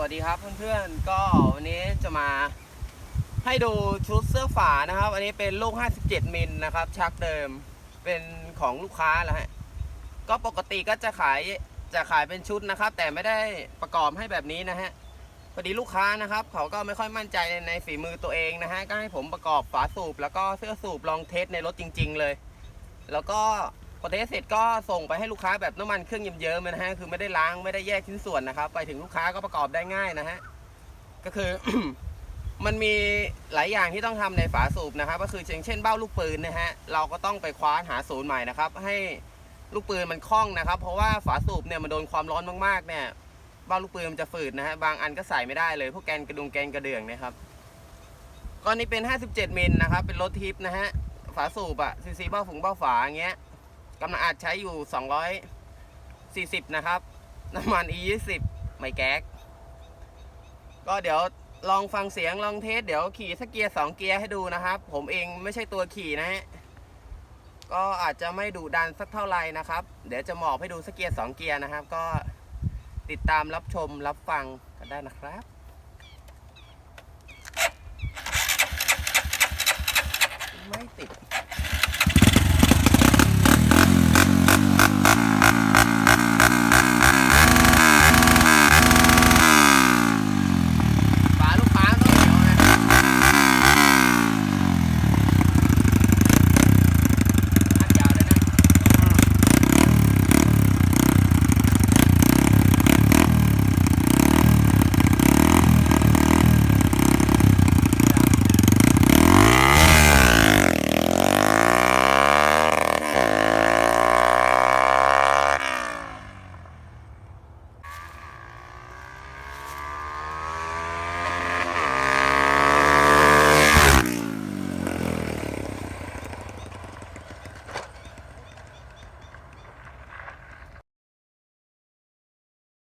วัสดีครับเพื่อนๆ ก็วันนี้จะมาให้ดูชุดเสื้อฝานะครับ อันนี้เป็นลูก 57 มิลนะครับ ชักเดิมเป็นของลูกค้าแล้วฮะ ก็ปกติก็จะขายจะขายเป็นชุดนะครับ แต่ไม่ได้ประกอบให้แบบนี้นะฮะพอดีลูกค้านะครับ เขาก็ไม่ค่อยมั่นใจในฝีมือตัวเองนะฮะ ก็ให้ผมประกอบฝาสูบแล้วก็เสื้อสูบลองเทสในรถจริง ๆ เลย แล้วก็ อเทสเสร็จก็ส่งไปให้ลูกค้าแบบน้ำมันเครื่องเยิ้มๆนะฮะคือไม่ได้ล้างไม่ได้แยกชิ้นส่วนนะครับ ไปถึงลูกค้าก็ประกอบได้ง่ายนะฮะก็คือ มันมีหลายอย่างที่ต้องทำในฝาสูบนะครับ ก็คือเช่นเช่นเบ้าลูกปืนนะฮะเราก็ต้องไปคว้านหาศูนย์ใหม่นะครับ ให้ลูกปืนมันคล่องนะครับ เพราะว่าฝาสูบเนี่ยมันโดนความร้อนมากๆเนี่ยเบ้าลูกปืนมันจะฝืดนะฮะบางอันก็ใส่ไม่ได้เลยพวกแกนกระดุงแกนกระเดื่องนะครับก้อนนี้เป็น 57มิลนะครับเป็นรถทิปนะฮะฝาสูบอะซีซีเบ้าฝุงเบ้าฝาอย่างเงี้ย กำลังอัดใช้อยู่ 240 นะครับ น้ำมัน E20 ไม่แก๊ก ก็เดี๋ยวลองฟังเสียงลองเทสเดี๋ยวขี่สักเกียร์สองเกียร์ให้ดูนะครับ ผมเองไม่ใช่ตัวขี่นะฮะก็อาจจะไม่ดุดันสักเท่าไหร่นะครับ เดี๋ยวจะหมอบให้ดูสักเกียร์สองเกียร์นะครับ ก็ติดตามรับชมรับฟังกันได้นะครับ